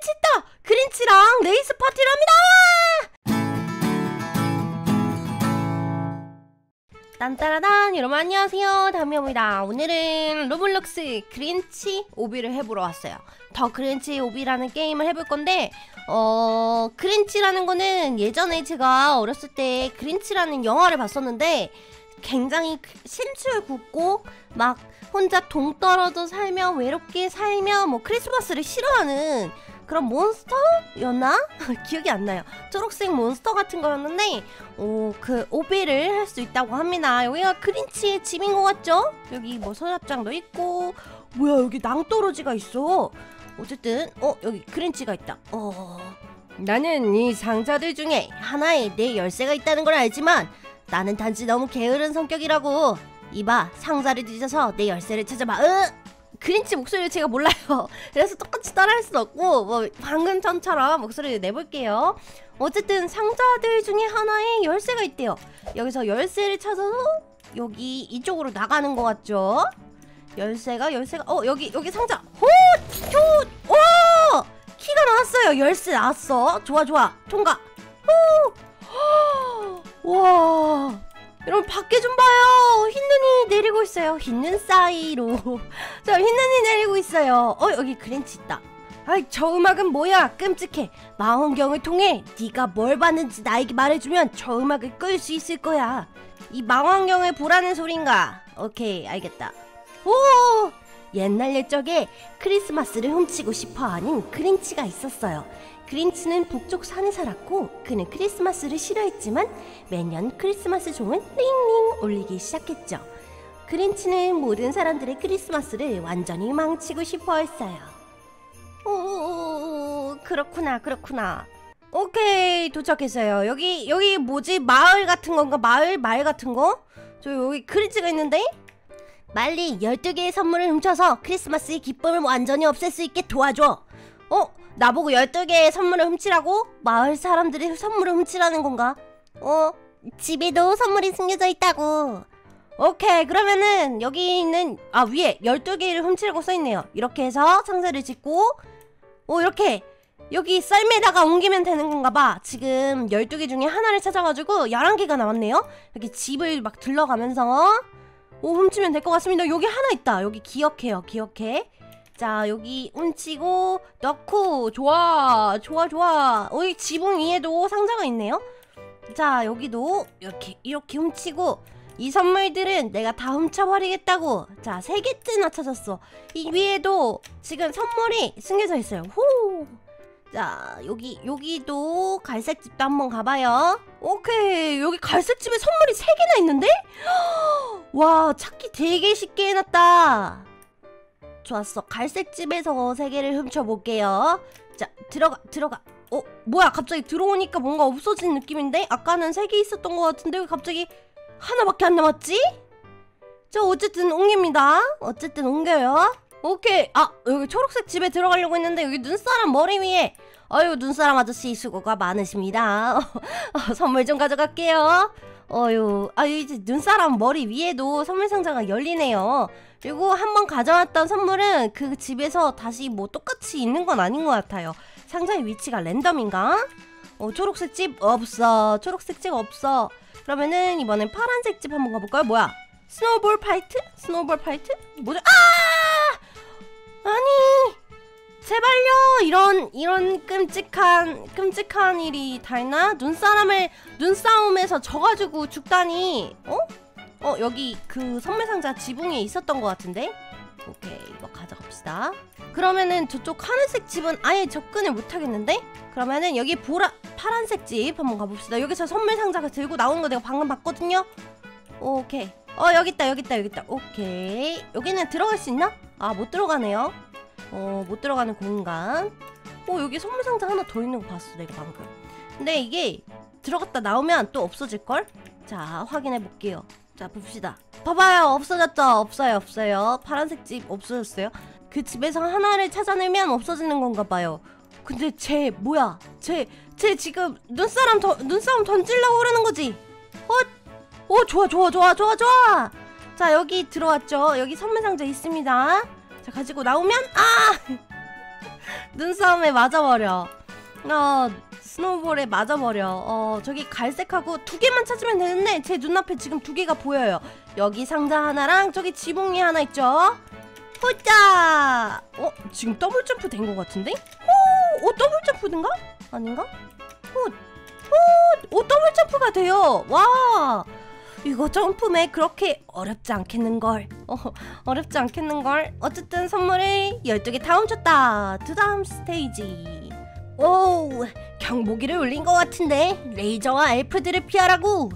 그린치 있다! 그린치랑 레이스 파티를 합니다! 딴따라단 여러분 안녕하세요 다미입니다 오늘은 로블록스 그린치 오비를 해보러 왔어요 더 그린치 오비라는 게임을 해볼 건데 어 그린치라는 거는 예전에 제가 어렸을 때 그린치라는 영화를 봤었는데 굉장히 심술 굽고 막 혼자 동떨어져 살며 외롭게 살며 뭐 크리스마스를 싫어하는 그런 몬스터였나? 기억이 안 나요. 초록색 몬스터 같은 거였는데 오, 그 오비를 할 수 있다고 합니다. 여기가 그린치의 집인 것 같죠? 여기 뭐 서랍장도 있고 뭐야 여기 낭떠러지가 있어. 어쨌든 어 여기 그린치가 있다. 어 나는 이 상자들 중에 하나에 내 열쇠가 있다는 걸 알지만 나는 단지 너무 게으른 성격이라고. 이봐 상자를 뒤져서 내 열쇠를 찾아봐. 으! 그린치 목소리를 제가 몰라요. 그래서 똑같이 따라할 순 없고 뭐 방금 전처럼 목소리를 내볼게요. 어쨌든 상자들 중에 하나에 열쇠가 있대요. 여기서 열쇠를 찾아서 여기 이쪽으로 나가는 것 같죠? 열쇠가 열쇠가 어 여기 여기 상자 호 효 오 키가 나왔어요 열쇠 나왔어 좋아 좋아 통과 호 와 여러분 밖에 좀 봐요. 흰눈이 내리고 있어요. 흰눈 사이로. 자 흰눈이 내리고 있어요. 어 여기 그린치 있다. 아이 저 음악은 뭐야? 끔찍해. 망원경을 통해 네가 뭘 봤는지 나에게 말해주면 저 음악을 끌 수 있을 거야. 이 망원경을 보라는 소린가? 오케이 알겠다. 오! 옛날 옛적에 크리스마스를 훔치고 싶어 하는 그린치가 있었어요 그린치는 북쪽 산에 살았고 그는 크리스마스를 싫어했지만 매년 크리스마스 종은 링링 울리기 시작했죠. 그린치는 모든 사람들의 크리스마스를 완전히 망치고 싶어 했어요. 오, 그렇구나, 그렇구나. 오케이, 도착했어요. 여기, 여기 뭐지? 마을 같은 건가? 마을? 마을 같은 거? 저 여기 그린치가 있는데? 빨리 12개의 선물을 훔쳐서 크리스마스의 기쁨을 완전히 없앨 수 있게 도와줘. 어? 나보고 12개의 선물을 훔치라고? 마을 사람들이 선물을 훔치라는 건가? 어? 집에도 선물이 숨겨져 있다고. 오케이 그러면은 여기 있는 아 위에 12개를 훔치라고 써 있네요. 이렇게 해서 상자를 짓고 오 이렇게 여기 썰매다가 옮기면 되는 건가 봐. 지금 12개 중에 하나를 찾아가지고 11개가 남았네요. 여기 집을 막 들러가면서 오 훔치면 될 것 같습니다. 여기 하나 있다. 여기 기억해요. 기억해. 자 여기 훔치고 넣고 좋아 좋아 좋아. 여기 지붕 위에도 상자가 있네요. 자 여기도 이렇게 이렇게 훔치고 이 선물들은 내가 다 훔쳐버리겠다고. 자 세 개째나 찾았어. 이 위에도 지금 선물이 숨겨져 있어요. 후자 여기 여기도 갈색집도 한번 가봐요. 오케이 여기 갈색집에 선물이 세 개나 있는데? 와 찾기 되게 쉽게 해놨다 좋았어. 갈색 집에서 세 개를 훔쳐볼게요. 자 들어가 들어가. 어 뭐야 갑자기 들어오니까 뭔가 없어진 느낌인데? 아까는 세 개 있었던 것 같은데 왜 갑자기 하나밖에 안 남았지? 자 어쨌든 옮깁니다. 어쨌든 옮겨요. 오케이. 아 여기 초록색 집에 들어가려고 했는데 여기 눈사람 머리 위에. 아유 눈사람 아저씨 수고가 많으십니다. 어, 선물 좀 가져갈게요. 어유 아 이제 눈사람 머리 위에도 선물 상자가 열리네요 그리고 한번 가져왔던 선물은 그 집에서 다시 뭐 똑같이 있는 건 아닌 것 같아요 상자의 위치가 랜덤인가? 어 초록색 집 없어 초록색 집 없어 그러면은 이번엔 파란색 집 한번 가볼까요? 뭐야 스노볼 파이트? 스노볼 파이트? 뭐죠? 아! 아니 제발요 이런 이런 끔찍한 끔찍한 일이 다 있나? 눈사람을 눈싸움에서 져가지고 죽다니 어? 어 여기 그 선물상자 지붕에 있었던 것 같은데? 오케이 이거 가져갑시다 그러면은 저쪽 하늘색 집은 아예 접근을 못하겠는데? 그러면은 여기 보라 파란색 집 한번 가봅시다 여기서 선물 상자가 들고 나오는 거 내가 방금 봤거든요 오케이 어 여기 있다 여기 있다 여기 있다 오케이 여기는 들어갈 수 있나? 아 못 들어가네요 어, 못 들어가는 공간. 어, 여기 선물 상자 하나 더 있는 거 봤어, 내가 방금. 근데 이게 들어갔다 나오면 또 없어질걸? 자, 확인해 볼게요. 자, 봅시다. 봐봐요, 없어졌죠? 없어요, 없어요. 파란색 집 없어졌어요. 그 집에서 하나를 찾아내면 없어지는 건가 봐요. 근데 쟤 뭐야? 쟤, 쟤 지금 눈사람 더, 눈싸움 던질려고 그러는 거지? 어? 어, 좋아, 좋아, 좋아, 좋아, 좋아! 자, 여기 들어왔죠? 여기 선물 상자 있습니다. 자 가지고 나오면 아 눈싸움에 맞아버려. 어, 스노우볼에 맞아버려. 어, 저기 갈색하고 두 개만 찾으면 되는데 제 눈앞에 지금 두 개가 보여요. 여기 상자 하나랑 저기 지붕이 하나 있죠. 호짜! 어, 지금 더블 점프 된 것 같은데? 오, 오 더블 점프인가? 아닌가? 오, 오, 오 더블 점프가 돼요. 와, 이거 점프맨 그렇게 어렵지 않겠는걸. 어, 어렵지 않겠는걸. 어쨌든 선물을 12개 다 훔쳤다. 두 다음 스테이지. 오, 경보기를 울린 것 같은데 레이저와 엘프들을 피하라고.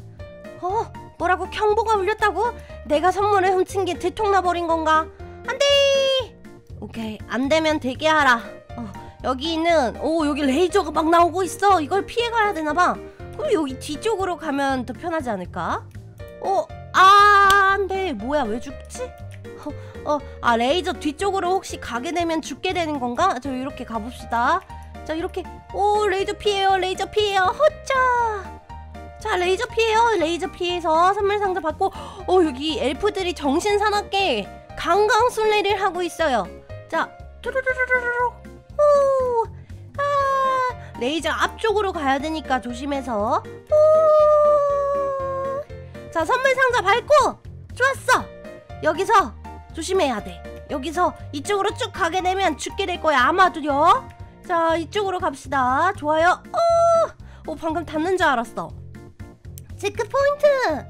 어, 뭐라고 경보가 울렸다고? 내가 선물을 훔친 게 들통나버린 건가? 안 돼! 오케이, 안 되면 되게 하라. 어, 여기 있는, 오, 여기 레이저가 막 나오고 있어. 이걸 피해가야 되나봐. 그럼 여기 뒤쪽으로 가면 더 편하지 않을까? 어, 아, 안 돼. 뭐야, 왜 죽지? 어, 어, 아, 레이저 뒤쪽으로 혹시 가게 되면 죽게 되는 건가? 저 이렇게 가봅시다. 자, 이렇게. 오, 레이저 피해요. 레이저 피해요. 허짜! 자, 레이저 피해요. 레이저 피해서 선물 상자 받고, 어, 여기 엘프들이 정신 사납게 강강술래를 하고 있어요. 자, 뚜루루루루루. 오, 아, 레이저 앞쪽으로 가야 되니까 조심해서. 오. 자, 선물 상자 밟고 좋았어. 여기서 조심해야 돼. 여기서 이쪽으로 쭉 가게 되면 죽게 될 거야. 아마도요. 자, 이쪽으로 갑시다. 좋아요. 오, 오 방금 닿는 줄 알았어. 체크 포인트.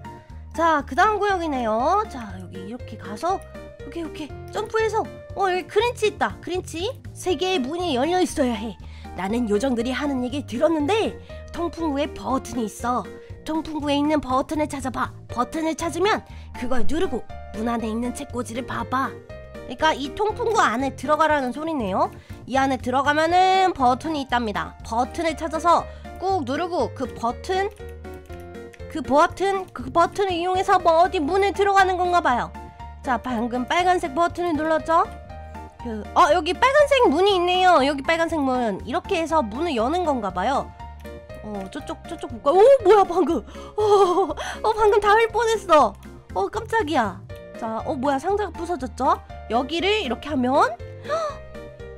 자, 그 다음 구역이네요. 자, 여기 이렇게 가서 오케이 오케이 점프해서 어 여기 크린치 있다. 크린치 세 개의 문이 열려 있어야 해. 나는 요정들이 하는 얘기 들었는데 통풍구에 버튼이 있어. 통풍구에 있는 버튼을 찾아봐. 버튼을 찾으면 그걸 누르고 문 안에 있는 책꽂이를 봐봐. 그러니까 이 통풍구 안에 들어가라는 소리네요. 이 안에 들어가면은 버튼이 있답니다. 버튼을 찾아서 꾹 누르고 그 버튼 그 버튼 그 버튼을 이용해서 뭐 어디 문에 들어가는 건가 봐요. 자 방금 빨간색 버튼을 눌렀죠? 그, 어 여기 빨간색 문이 있네요. 여기 빨간색 문 이렇게 해서 문을 여는 건가 봐요. 어 저쪽 저쪽 볼까? 오 뭐야 방금? 어, 어 방금 닿을 뻔했어. 어 깜짝이야. 자, 어 뭐야 상자가 부서졌죠? 여기를 이렇게 하면 헉,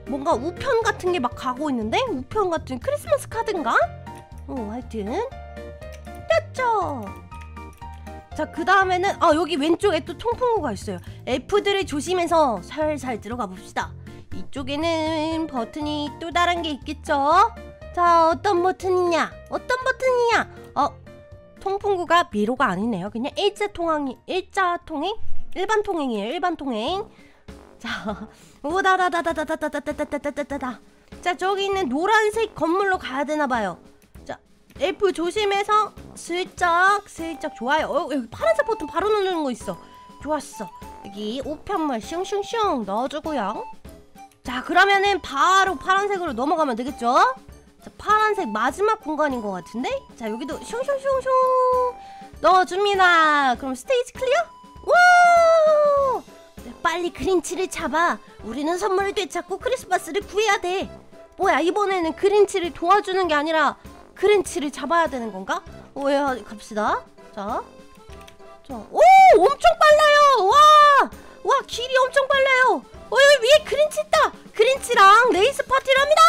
뭔가 우편 같은 게 막 가고 있는데 우편 같은 크리스마스 카드인가? 어 하여튼 됐죠. 자, 그 다음에는 아 여기 왼쪽에 또 통풍구가 있어요. 엘프들을 조심해서 살살 들어가 봅시다. 이쪽에는 버튼이 또 다른 게 있겠죠? 자, 어떤 버튼이냐? 어떤 버튼이냐? 어, 통풍구가 미로가 아니네요. 그냥 일자 통행이 일자 통행? 일반 통행이에요. 일반 통행. 자, 오다다다다다다다다다다다다다. 자, 저기 있는 노란색 건물로 가야 되나 봐요. 자, 엘프 조심해서 슬쩍 슬쩍 좋아요. 어, 여기 파란색 버튼 바로 누르는 거 있어. 좋았어. 여기 우편물 슝슝슝 넣어주고요. 자, 그러면은 바로 파란색으로 넘어가면 되겠죠? 자, 파란색 마지막 공간인 것 같은데? 자, 여기도 슝슝슝슝 넣어줍니다. 그럼 스테이지 클리어? 와! 네, 빨리 그린치를 잡아. 우리는 선물을 되찾고 크리스마스를 구해야 돼. 뭐야, 이번에는 그린치를 도와주는 게 아니라 그린치를 잡아야 되는 건가? 오야, 갑시다. 자. 자, 오! 엄청 빨라요! 와! 와, 길이 엄청 빨라요! 어, 여기 위에 그린치 있다! 그린치랑 레이스 파티를 합니다!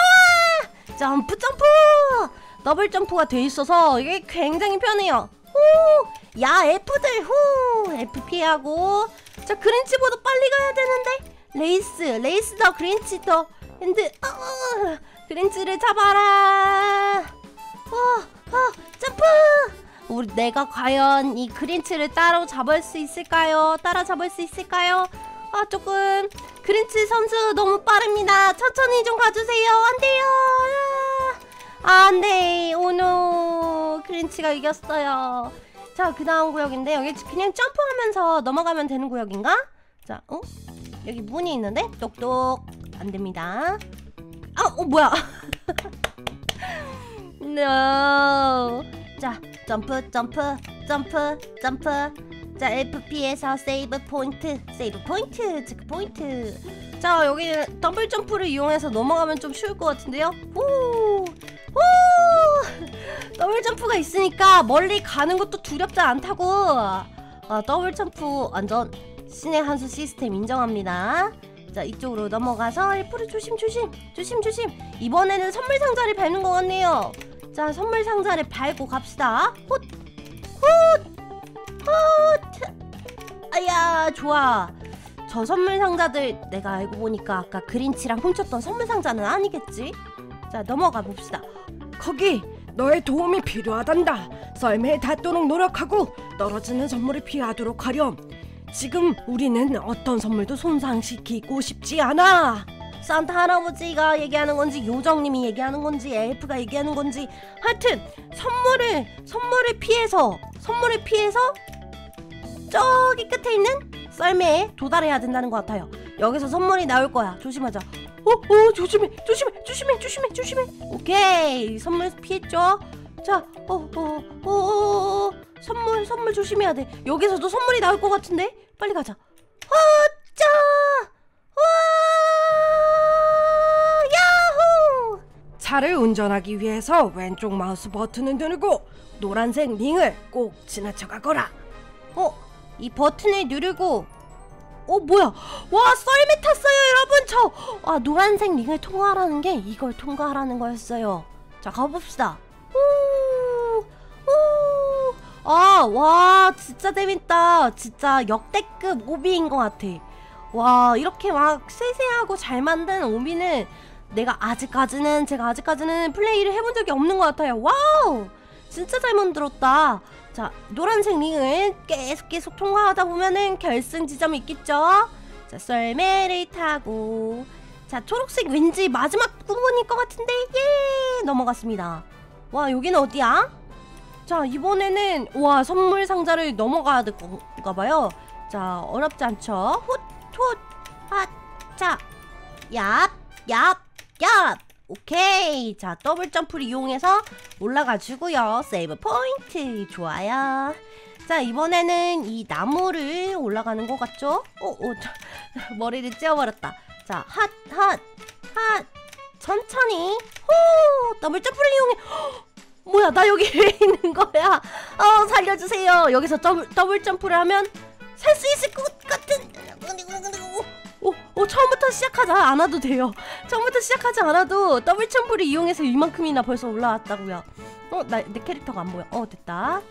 점프, 점프! 더블 점프가 돼 있어서 이게 굉장히 편해요. 오! 야, F들, 후! F 피하고. 자, 그린치보다 빨리 가야 되는데? 레이스, 레이스 더 그린치 더 핸드, 어, 그린치를 잡아라! 어, 어, 점프! 우리 내가 과연 이 그린치를 따로 잡을 수 있을까요? 따라 잡을 수 있을까요? 아 조금 그린치 선수 너무 빠릅니다. 천천히 좀 가주세요. 안 돼요. 아, 안 돼. 오노 그린치가 이겼어요. 자, 그 다음 구역인데 여기 그냥 점프하면서 넘어가면 되는 구역인가? 자, 어? 여기 문이 있는데 똑똑 안 됩니다. 아, 어 뭐야? no. 자, 점프, 점프, 점프, 점프. 자, FP에서 세이브 포인트, 세이브 포인트, 체크 포인트. 자, 여기 더블 점프를 이용해서 넘어가면 좀 쉬울 것 같은데요? 오, 오, 더블 점프가 있으니까 멀리 가는 것도 두렵지 않다고. 아, 더블 점프 완전 신의 한수 시스템 인정합니다. 자 이쪽으로 넘어가서 F를 조심 조심 조심 조심 이번에는 선물 상자를 밟는 것 같네요 자 선물 상자를 밟고 갑시다 훗 훗 훗 아야 좋아 저 선물 상자들 내가 알고 보니까 아까 그린치랑 훔쳤던 선물 상자는 아니겠지? 자 넘어가 봅시다 거기 너의 도움이 필요하단다. 썰매에 닿도록 노력하고 떨어지는 선물을 피하도록 하렴. 지금 우리는 어떤 선물도 손상시키고 싶지 않아. 산타 할아버지가 얘기하는 건지 요정님이 얘기하는 건지 엘프가 얘기하는 건지 하여튼 선물을 선물을 피해서 선물을 피해서 저기 끝에 있는 썰매에 도달해야 된다는 것 같아요. 여기서 선물이 나올 거야. 조심하자. 어, 어, 조심해, 조심해, 조심해, 조심해, 조심해. 오케이, 선물 피했죠. 자, 어, 어, 어, 어, 어, 선물, 선물 조심해야 돼. 여기서도 선물이 나올 것 같은데. 빨리 가자. 아, 짜, 와, 야호! 차를 운전하기 위해서 왼쪽 마우스 버튼을 누르고 노란색 링을 꼭 지나쳐 가거라. 어, 이 버튼을 누르고 어 뭐야? 와 썰매 탔어요 여러분. 저 아 노란색 링을 통과하라는 게 이걸 통과하라는 거였어요. 자 가봅시다. 아와 진짜 재밌다. 진짜 역대급 오비인 것 같아. 와 이렇게 막 세세하고 잘 만든 오비는 내가 아직까지는 제가 아직까지는 플레이를 해본 적이 없는 것 같아요. 와우 진짜 잘 만들었다. 자 노란색 링을 계속 계속 통과하다 보면은 결승 지점이 있겠죠? 자 썰매를 타고. 자 초록색 왠지 마지막 부분일 것 같은데? 예! 넘어갔습니다. 와 여기는 어디야? 자 이번에는 와 선물 상자를 넘어가야 될 건가 봐요. 자 어렵지 않죠? 훗 훗. 핫 자 얍 얍 얍 오케이. 자 더블 점프를 이용해서 올라가 주고요. 세이브 포인트. 좋아요. 자 이번에는 이 나무를 올라가는 것 같죠? 어, 어 저, 머리를 찧어버렸다. 자 핫 핫 핫. 천천히. 호! 더블 점프를 이용해. 헉, 뭐야 나 여기 왜 있는 거야? 어 살려주세요. 여기서 더블, 더블 점프를 하면 살 수 있을 것 같은 오, 오 처음부터 시작하자 안 와도 돼요. 처음부터 시작하지 않아도 더블 점프를 이용해서 이만큼이나 벌써 올라왔다고요. 어, 나 내 캐릭터가 안 보여. 어, 됐다.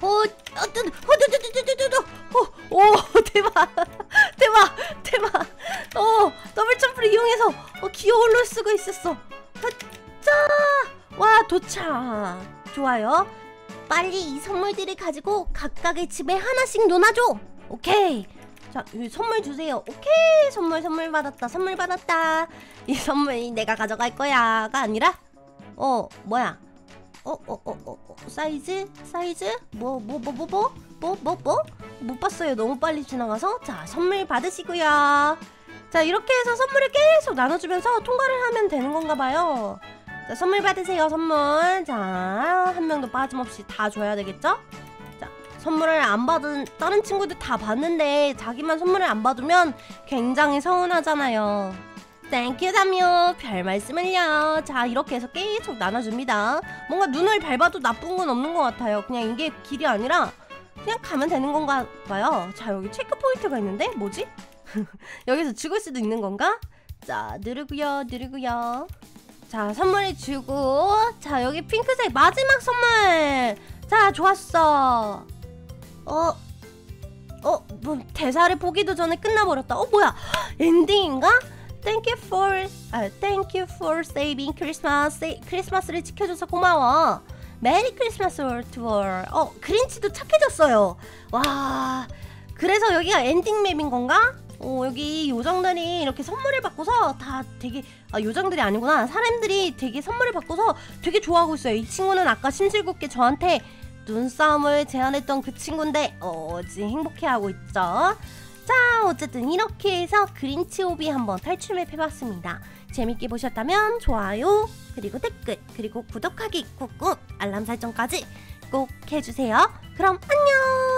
어, 어, 뜨, 어, 뜨, 뜨, 뜨, 뜨, 뜨, 뜨, 어, 오, 대박, 대박, 대박. 어, 더블 점프를 이용해서 어, 기어 올릴 수가 있었어. 자, 와, 도착. 좋아요. 빨리 이 선물들을 가지고 각각의 집에 하나씩 놓아줘. 오케이. 자, 이 선물 주세요. 오케이, 선물 선물 받았다. 선물 받았다. 이 선물 내가 가져갈 거야가 아니라 어, 뭐야? 어, 어, 어, 어, 어 사이즈? 사이즈? 뭐, 뭐, 뭐, 뭐, 뭐? 뭐, 뭐, 뭐? 못 봤어요. 너무 빨리 지나가서. 자, 선물 받으시고요. 자, 이렇게 해서 선물을 계속 나눠주면서 통과를 하면 되는 건가 봐요. 자, 선물 받으세요, 선물. 자, 한 명도 빠짐없이 다 줘야 되겠죠? 선물을 안 받은 다른 친구들 다 받는데 자기만 선물을 안 받으면 굉장히 서운하잖아요. 땡큐 담요 별 말씀을요. 자 이렇게 해서 계속 나눠줍니다. 뭔가 눈을 밟아도 나쁜 건 없는 것 같아요. 그냥 이게 길이 아니라 그냥 가면 되는 건가 봐요. 자 여기 체크 포인트가 있는데 뭐지? 여기서 죽을 수도 있는 건가? 자 누르고요 누르고요. 자 선물을 주고 자 여기 핑크색 마지막 선물. 자 좋았어. 어, 어, 뭐 대사를 보기도 전에 끝나버렸다. 어, 뭐야? 엔딩인가? Thank you for, 아, Thank you for saving Christmas. 크리스마스를 지켜줘서 고마워. 메리 크리스마스 투어. 어, 그린치도 착해졌어요. 와, 그래서 여기가 엔딩 맵인 건가? 어, 여기 요정들이 이렇게 선물을 받고서 다 되게 아, 요정들이 아니구나 사람들이 되게 선물을 받고서 되게 좋아하고 있어요 이 친구는 아까 심술궂게 저한테 눈싸움을 제안했던 그 친구인데 어지 행복해하고 있죠. 자 어쨌든 이렇게 해서 그린치 오비 한번 탈출맵 해봤습니다. 재밌게 보셨다면 좋아요 그리고 댓글 그리고 구독하기 꾹꾹 알람 설정까지 꼭 해주세요. 그럼 안녕